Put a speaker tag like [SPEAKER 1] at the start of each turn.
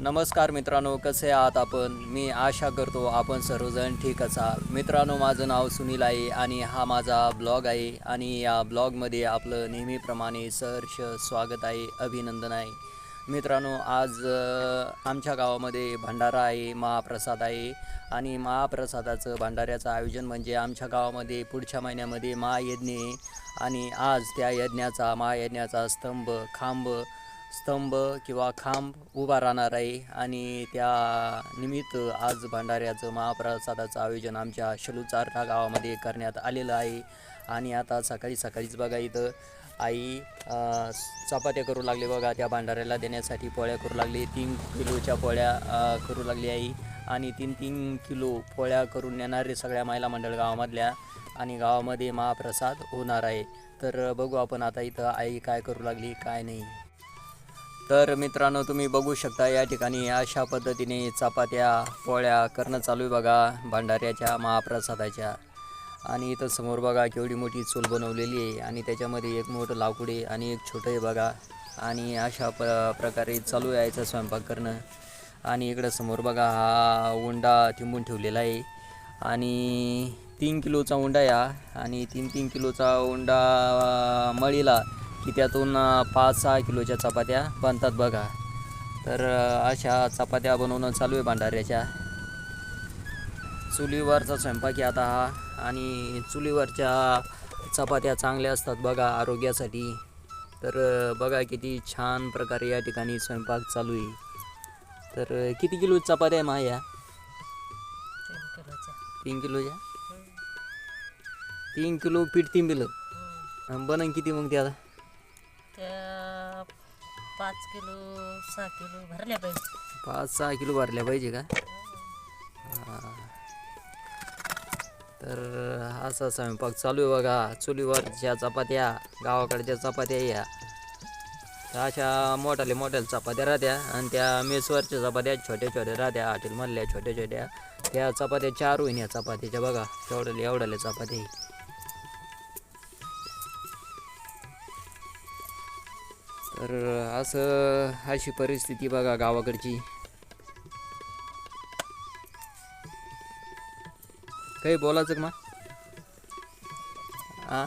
[SPEAKER 1] नमस्कार मित्रांनो कसे आहात आपण? मी आशा करतो आपण सर्वजण ठीक असाल. मित्रांनो माझं नाव सुनील आहे आणि हा माझा ब्लॉग आहे आणि या ब्लॉगमध्ये आपलं नेहमीप्रमाणे सहर्ष स्वागत आहे अभिनंदन आहे. मित्रांनो आज आमच्या गावामध्ये भंडारा आहे महाप्रसाद आहे आणि महाप्रसादाचं भंडाऱ्याचं आयोजन म्हणजे आमच्या गावामध्ये पुढच्या महिन्यामध्ये महायज्ञ आहे आणि आज त्या यज्ञाचा महायज्ञाचा स्तंभ खांब स्तंभ किंवा खांब उभा राहणार आहे आणि त्या निमित्त आज भंडाऱ्याचं महाप्रसादाचं आयोजन आमच्या शलूचारठा गावामध्ये करण्यात आलेलं आहे. आणि आता सकाळी सकाळीच बघा इथं आई चपात्या करू लागली बघा त्या भांडाऱ्याला देण्यासाठी पोळ्या करू लागली तीन किलोच्या पोळ्या करू लागली आई. आणि तीन तीन किलो पोळ्या करून नेणारे सगळ्या महिला मंडळ गावामधल्या आणि गावामध्ये महाप्रसाद होणार आहे. तर बघू आपण आता इथं आई काय करू लागली काय नाही. तर मित्रांनो तुम्ही बघू शकता या ठिकाणी अशा पद्धतीने चपात्या पोळ्या करणं चालू आहे बघा भांडाऱ्याच्या महाप्रसादाच्या. आणि इथं समोर बघा केवढी मोठी चूल बनवलेली आहे. आणि त्याच्यामध्ये एक मोठं लाकूड आहे आणि एक छोटं आहे बघा. आणि अशा प प्रकारे चालू आहे याचा स्वयंपाक करणं. आणि इकडं समोर बघा हा उंडा थिंबून ठेवलेला आहे. आणि तीन किलोचा उंडा या. आणि तीन तीन किलोचा उंडा मळीला. की त्यातून पाच सहा किलोच्या चपात्या बनतात बघा. तर अशा चपात्या बनवणं चालू आहे भांडाऱ्याच्या. चुलीवरचा स्वयंपाक आहे आता हा. आणि चुलीवरच्या चपात्या चांगल्या असतात बघा आरोग्यासाठी. तर बघा किती छान प्रकारे या ठिकाणी स्वयंपाक चालू आहे. तर किती किलो चपात्या आहे मा या
[SPEAKER 2] तीन
[SPEAKER 1] किलोच्या? तीन किलो पीठ तीन किलो बनन किती मग ते आता
[SPEAKER 2] पाच किलो सहा किलो भरल्या पाहिजे.
[SPEAKER 1] पाच सहा किलो भरल्या पाहिजे का? हा. तर असा स्वयंपाक चालू आहे बघा. चुलीवरच्या चपात्या गावाकडच्या चपात्या या. तर अशा मोठ्याले मोठ्या चपात्या राहत्या आणि त्या मेसवरच्या चपात्या छोट्या छोट्या राहत्या हॉटेलमधल्या छोट्या छोट्या. त्या चपात्या चार होईन या चपात्याच्या बघा. तेवढ्याले एवढ्याले चपात्या. आहे. तर असं अशी परिस्थिती बघा गावाकडची. काही बोलायचं का मग हां